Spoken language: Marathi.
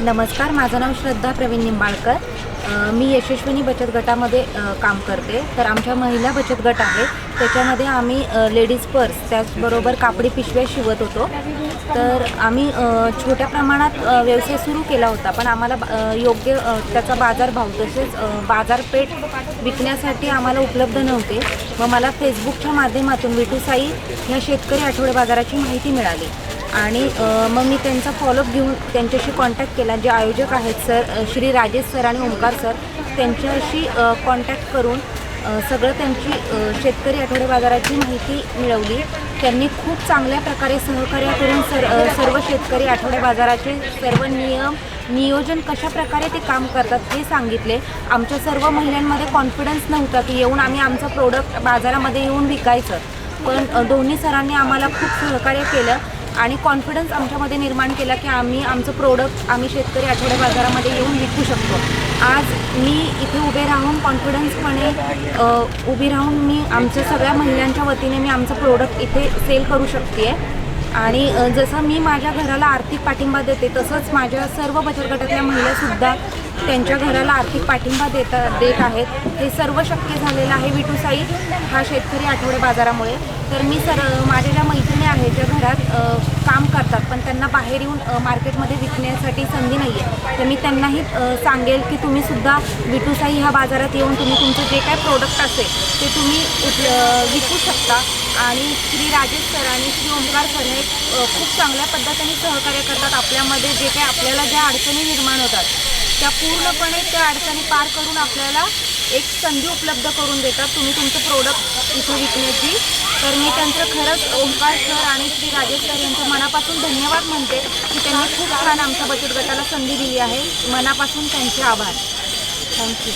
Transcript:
नमस्कार माझं नाव श्रद्धा प्रवीण निंबाळकर. मी यशस्विनी बचत गटामध्ये काम करते. तर आमच्या महिला बचत गट आहे. त्याच्यामध्ये आम्ही लेडीज पर्स त्याचबरोबर कापडी पिशव्या शिवत होतो. तर आम्ही छोट्या प्रमाणात व्यवसाय सुरू केला होता. पण आम्हाला योग्य त्याचा बाजारभाव तसेच बाजारपेठ विकण्यासाठी आम्हाला उपलब्ध नव्हते. व मला फेसबुकच्या माध्यमातून विटूसाई ह्या शेतकरी आठवडे बाजाराची माहिती मिळाली. आणि मग मी त्यांचा फॉलोअप घेऊन त्यांच्याशी कॉन्टॅक्ट केला. जे आयोजक आहेत सर श्री राजेश सर आणि ओंकार सर त्यांच्याशी कॉन्टॅक्ट करून सगळं त्यांची शेतकरी आठवडे बाजाराची माहिती मिळवली. त्यांनी खूप चांगल्या प्रकारे सहकार्य करून सर सर्व शेतकरी आठवडे बाजाराचे सर्व नियम नियोजन कशा प्रकारे ते काम करतात हे सांगितले. आमच्या सर्व महिलांमध्ये कॉन्फिडन्स नव्हता की येऊन आम्ही आमचं प्रोडक्ट बाजारामध्ये येऊन विकायचं. पण दोन्ही सरांनी आम्हाला खूप सहकार्य केलं. आणि कॉन्फिडन्स आमच्यामध्ये निर्माण केला की आम्ही आमचं प्रोडक्ट आम्ही शेतकरी आठवड्या बाजारामध्ये येऊन विकू शकतो. आज मी इथे उभे राहून कॉन्फिडन्सपणे उभी राहून मी आमच्या सगळ्या महिलांच्या वतीने मी आमचं प्रोडक्ट इथे सेल करू शकते आणि जसं मी माझ्या घराला आर्थिक पाठिंबा देते तसंच माझ्या सर्व बचत गटातल्या महिलासुद्धा त्यांच्या घराला आर्थिक पाठिंबा देता देत आहेत. हे सर्व शक्य झालेलं आहे विटूसाई हा शेतकरी आठवडे बाजारामुळे. तर मी सर माझ्या ज्या मैत्रिणी आहेत ज्या घरात पण त्यांना बाहेर येऊन मार्केटमध्ये विकण्यासाठी संधी नाही आहे तर मी त्यांनाही सांगेल की तुम्ही सुद्धा विटूसाई ह्या बाजारात येऊन तुम्ही तुमचं जे काय प्रोडक्ट असेल ते तुम्ही विकू शकता. आणि श्री राजेश सर आणि श्री ओंकार सर हे खूप चांगल्या पद्धतीने सहकार्य करतात. आपल्यामध्ये जे काही आपल्याला ज्या अडचणी निर्माण होतात त्या पूर्णपणे त्या अडचणी पार करून आपल्याला एक संधी उपलब्ध करून देतात तुम्ही तुमचं प्रोडक्ट इथे विकण्याची. तर मी त्यांचं खरंच ओंकार सर आणि श्री राजेश सर यांचं मनापासून धन्यवाद म्हणते की त्यांनी खूप छान आमच्या बचत गटाला संधी दिली आहे. मनापासून त्यांचे आभार. थँक्यू